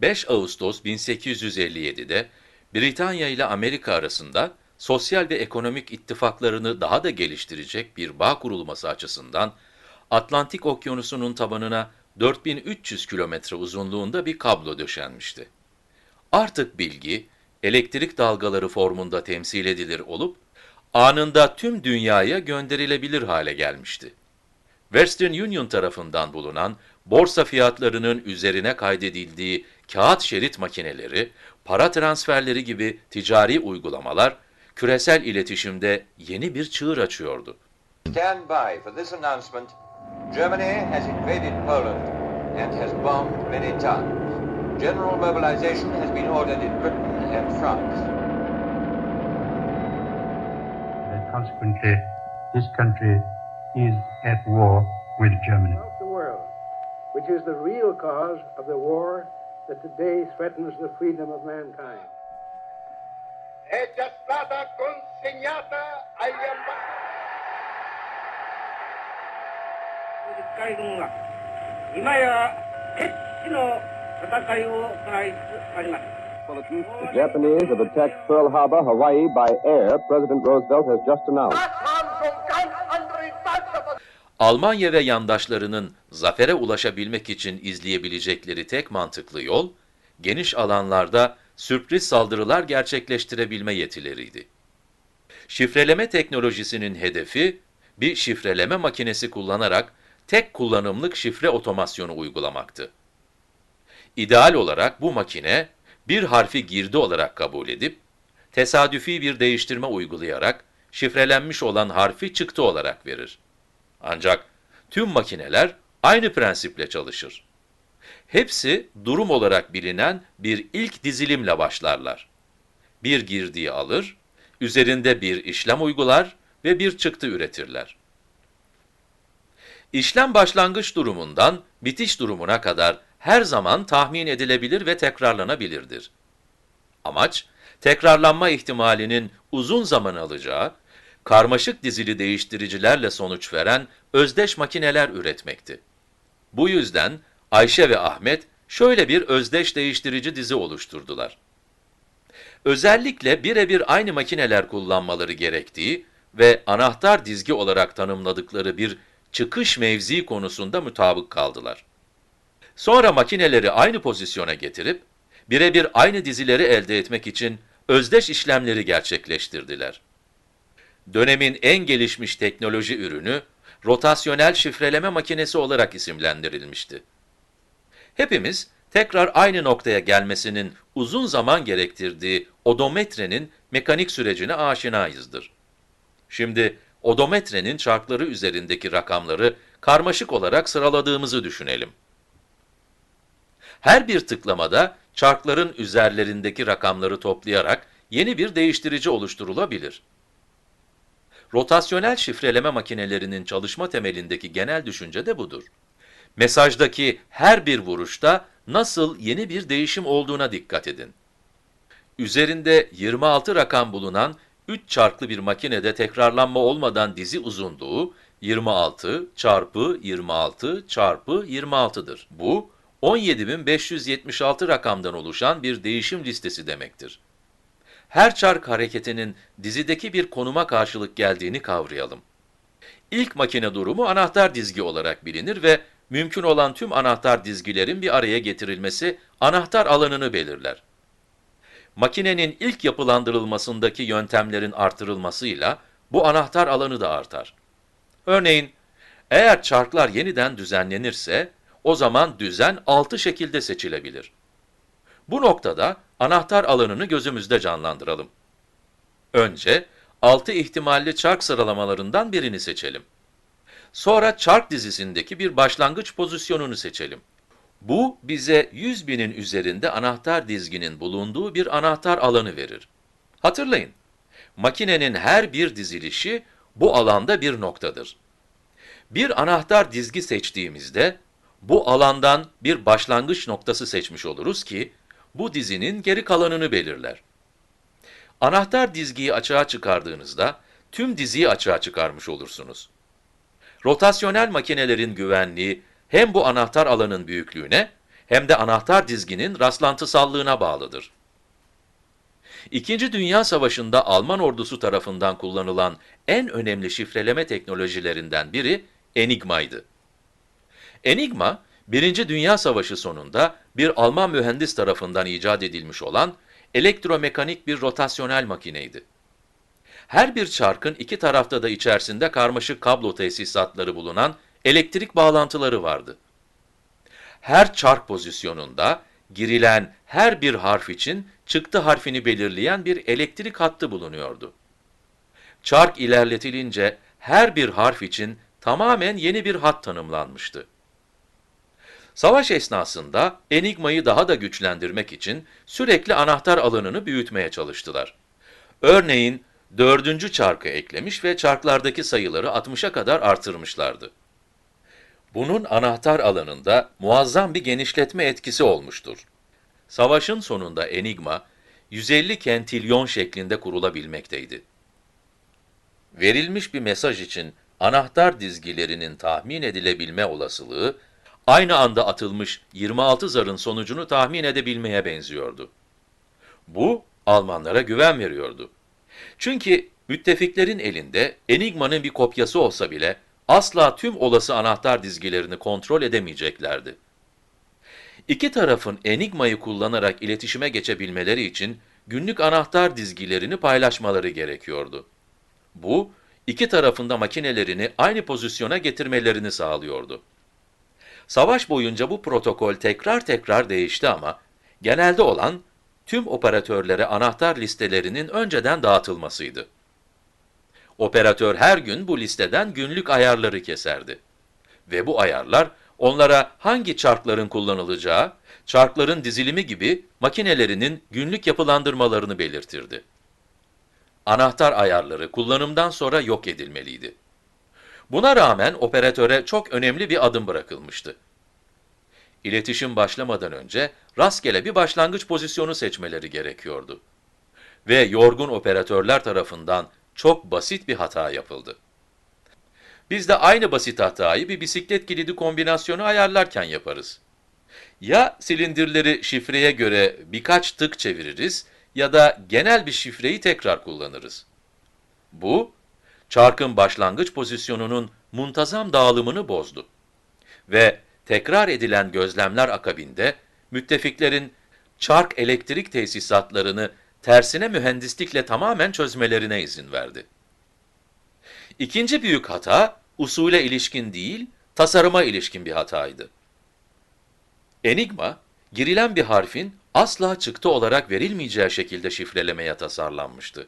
5 Ağustos 1857'de Britanya ile Amerika arasında sosyal ve ekonomik ittifaklarını daha da geliştirecek bir bağ kurulması açısından Atlantik Okyanusu'nun tabanına 4300 kilometre uzunluğunda bir kablo döşenmişti. Artık bilgi, elektrik dalgaları formunda temsil edilir olup, anında tüm dünyaya gönderilebilir hale gelmişti. Western Union tarafından bulunan borsa fiyatlarının üzerine kaydedildiği kağıt şerit makineleri, para transferleri gibi ticari uygulamalar, küresel iletişimde yeni bir çığır açıyordu. Stand by for this announcement. Germany has invaded Poland and has bombed many towns. General mobilization has been ordered in Britain and France. And consequently, this country is at war with Germany. the world, which is the real cause of the war that today threatens the freedom of mankind. è già stata consegnata agli ambasciatori. 海軍は今や決死の戦いを行いつつあります。 The Japanese have attacked Pearl Harbor, Hawaii by air, President Roosevelt has just announced. Das haben schon ganz andere Instanzen versucht. Almanya ve yandaşlarının zafere ulaşabilmek için izleyebilecekleri tek mantıklı yol, geniş alanlarda sürpriz saldırılar gerçekleştirebilme yetileriydi. Şifreleme teknolojisinin hedefi, bir şifreleme makinesi kullanarak tek kullanımlık şifre otomasyonu uygulamaktı. İdeal olarak bu makine, bir harfi girdi olarak kabul edip, tesadüfi bir değiştirme uygulayarak şifrelenmiş olan harfi çıktı olarak verir. Ancak tüm makineler aynı prensiple çalışır. Hepsi durum olarak bilinen bir ilk dizilimle başlarlar. Bir girdiği alır, üzerinde bir işlem uygular ve bir çıktı üretirler. İşlem başlangıç durumundan bitiş durumuna kadar her zaman tahmin edilebilir ve tekrarlanabilirdir. Amaç, tekrarlanma ihtimalinin uzun zaman alacağı, karmaşık dizili değiştiricilerle sonuç veren özdeş makineler üretmekti. Bu yüzden Ayşe ve Ahmet şöyle bir özdeş değiştirici dizi oluşturdular. Özellikle birebir aynı makineler kullanmaları gerektiği ve anahtar dizgi olarak tanımladıkları bir çıkış mevzi konusunda mutabık kaldılar. Sonra makineleri aynı pozisyona getirip, birebir aynı dizileri elde etmek için özdeş işlemleri gerçekleştirdiler. Dönemin en gelişmiş teknoloji ürünü, rotasyonel şifreleme makinesi olarak isimlendirilmişti. Hepimiz tekrar aynı noktaya gelmesinin uzun zaman gerektirdiği odometrenin mekanik sürecine aşinayızdır. Şimdi odometrenin çarkları üzerindeki rakamları karmaşık olarak sıraladığımızı düşünelim. Her bir tıklamada çarkların üzerlerindeki rakamları toplayarak yeni bir değiştirici oluşturulabilir. Rotasyonel şifreleme makinelerinin çalışma temelindeki genel düşünce de budur. Mesajdaki her bir vuruşta nasıl yeni bir değişim olduğuna dikkat edin. Üzerinde 26 rakam bulunan 3 çarklı bir makinede tekrarlanma olmadan dizi uzunluğu 26 çarpı 26 çarpı 26'dır. Bu 17.576 rakamdan oluşan bir değişim listesi demektir. Her çark hareketinin dizideki bir konuma karşılık geldiğini kavrayalım. İlk makine durumu anahtar dizgi olarak bilinir ve mümkün olan tüm anahtar dizgilerin bir araya getirilmesi anahtar alanını belirler. Makinenin ilk yapılandırılmasındaki yöntemlerin artırılmasıyla bu anahtar alanı da artar. Örneğin, eğer çarklar yeniden düzenlenirse, o zaman düzen 6 şekilde seçilebilir. Bu noktada anahtar alanını gözümüzde canlandıralım. Önce 6 ihtimalli çark sıralamalarından birini seçelim. Sonra çark dizisindeki bir başlangıç pozisyonunu seçelim. Bu bize 100 binin üzerinde anahtar dizginin bulunduğu bir anahtar alanı verir. Hatırlayın, makinenin her bir dizilişi bu alanda bir noktadır. Bir anahtar dizgi seçtiğimizde bu alandan bir başlangıç noktası seçmiş oluruz ki bu dizinin geri kalanını belirler. Anahtar dizgiyi açığa çıkardığınızda tüm diziyi açığa çıkarmış olursunuz. Rotasyonel makinelerin güvenliği hem bu anahtar alanın büyüklüğüne hem de anahtar dizginin rastlantısallığına bağlıdır. İkinci Dünya Savaşı'nda Alman ordusu tarafından kullanılan en önemli şifreleme teknolojilerinden biri Enigma'ydı. Enigma, Birinci Dünya Savaşı sonunda bir Alman mühendis tarafından icat edilmiş olan elektromekanik bir rotasyonel makineydi. Her bir çarkın iki tarafta da içerisinde karmaşık kablo tesisatları bulunan elektrik bağlantıları vardı. Her çark pozisyonunda girilen her bir harf için çıktı harfini belirleyen bir elektrik hattı bulunuyordu. Çark ilerletilince her bir harf için tamamen yeni bir hat tanımlanmıştı. Savaş esnasında Enigma'yı daha da güçlendirmek için sürekli anahtar alanını büyütmeye çalıştılar. Örneğin dördüncü çarkı eklemiş ve çarklardaki sayıları 60'a kadar artırmışlardı. Bunun anahtar alanında muazzam bir genişletme etkisi olmuştur. Savaşın sonunda Enigma, 150 kentilyon şeklinde kurulabilmekteydi. Verilmiş bir mesaj için anahtar dizgilerinin tahmin edilebilme olasılığı, aynı anda atılmış 26 zarın sonucunu tahmin edebilmeye benziyordu. Bu, Almanlara güven veriyordu. Çünkü müttefiklerin elinde Enigma'nın bir kopyası olsa bile asla tüm olası anahtar dizgilerini kontrol edemeyeceklerdi. İki tarafın Enigma'yı kullanarak iletişime geçebilmeleri için günlük anahtar dizgilerini paylaşmaları gerekiyordu. Bu, iki tarafında makinelerini aynı pozisyona getirmelerini sağlıyordu. Savaş boyunca bu protokol tekrar tekrar değişti ama genelde olan tüm operatörlere anahtar listelerinin önceden dağıtılmasıydı. Operatör her gün bu listeden günlük ayarları keserdi. Ve bu ayarlar onlara hangi çarkların kullanılacağı, çarkların dizilimi gibi makinelerinin günlük yapılandırmalarını belirtirdi. Anahtar ayarları kullanımdan sonra yok edilmeliydi. Buna rağmen operatöre çok önemli bir adım bırakılmıştı. İletişim başlamadan önce rastgele bir başlangıç pozisyonu seçmeleri gerekiyordu. Ve yorgun operatörler tarafından çok basit bir hata yapıldı. Biz de aynı basit hatayı bir bisiklet kilidi kombinasyonu ayarlarken yaparız. Ya silindirleri şifreye göre birkaç tık çeviririz ya da genel bir şifreyi tekrar kullanırız. Bu, çarkın başlangıç pozisyonunun muntazam dağılımını bozdu. Ve tekrar edilen gözlemler akabinde müttefiklerin çark elektrik tesisatlarını tersine mühendislikle tamamen çözmelerine izin verdi. İkinci büyük hata, usule ilişkin değil, tasarıma ilişkin bir hataydı. Enigma, girilen bir harfin asla çıktı olarak verilmeyeceği şekilde şifrelemeye tasarlanmıştı.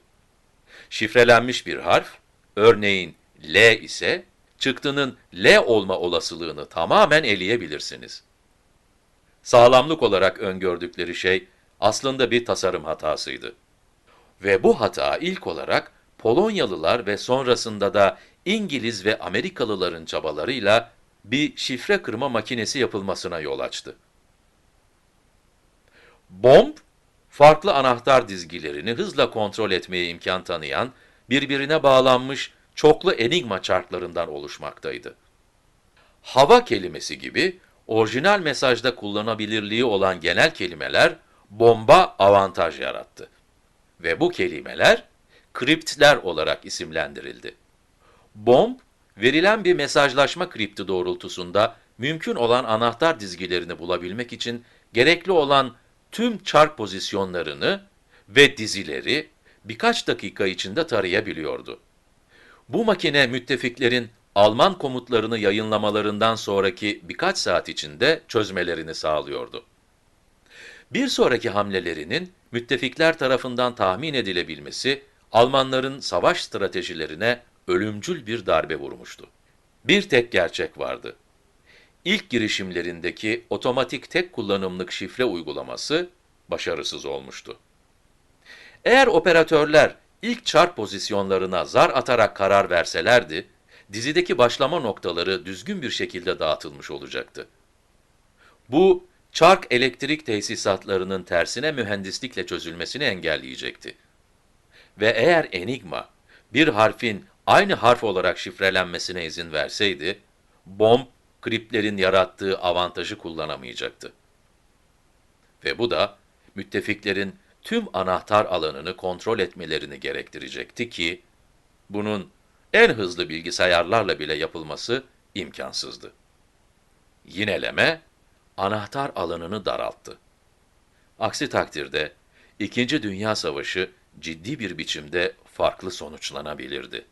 Şifrelenmiş bir harf, örneğin L ise, çıktının L olma olasılığını tamamen eleyebilirsiniz. Sağlamlık olarak öngördükleri şey aslında bir tasarım hatasıydı. Ve bu hata ilk olarak Polonyalılar ve sonrasında da İngiliz ve Amerikalıların çabalarıyla bir şifre kırma makinesi yapılmasına yol açtı. Bomb, farklı anahtar dizgilerini hızla kontrol etmeye imkan tanıyan, birbirine bağlanmış çoklu enigma çarklarından oluşmaktaydı. Hava kelimesi gibi orijinal mesajda kullanabilirliği olan genel kelimeler bomba avantaj yarattı. Ve bu kelimeler kriptler olarak isimlendirildi. Bomb, verilen bir mesajlaşma kripti doğrultusunda mümkün olan anahtar dizgilerini bulabilmek için gerekli olan tüm çark pozisyonlarını ve dizileri birkaç dakika içinde tarayabiliyordu. Bu makine müttefiklerin Alman komutlarını yayınlamalarından sonraki birkaç saat içinde çözmelerini sağlıyordu. Bir sonraki hamlelerinin müttefikler tarafından tahmin edilebilmesi, Almanların savaş stratejilerine ölümcül bir darbe vurmuştu. Bir tek gerçek vardı. İlk girişimlerindeki otomatik tek kullanımlık şifre uygulaması başarısız olmuştu. Eğer operatörler ilk çark pozisyonlarına zar atarak karar verselerdi, dizideki başlama noktaları düzgün bir şekilde dağıtılmış olacaktı. Bu, çark elektrik tesisatlarının tersine mühendislikle çözülmesini engelleyecekti. Ve eğer Enigma, bir harfin aynı harf olarak şifrelenmesine izin verseydi, bomb, kriplerin yarattığı avantajı kullanamayacaktı. Ve bu da müttefiklerin tüm anahtar alanını kontrol etmelerini gerektirecekti ki, bunun en hızlı bilgisayarlarla bile yapılması imkansızdı. Yineleme, anahtar alanını daralttı. Aksi takdirde, İkinci Dünya Savaşı ciddi bir biçimde farklı sonuçlanabilirdi.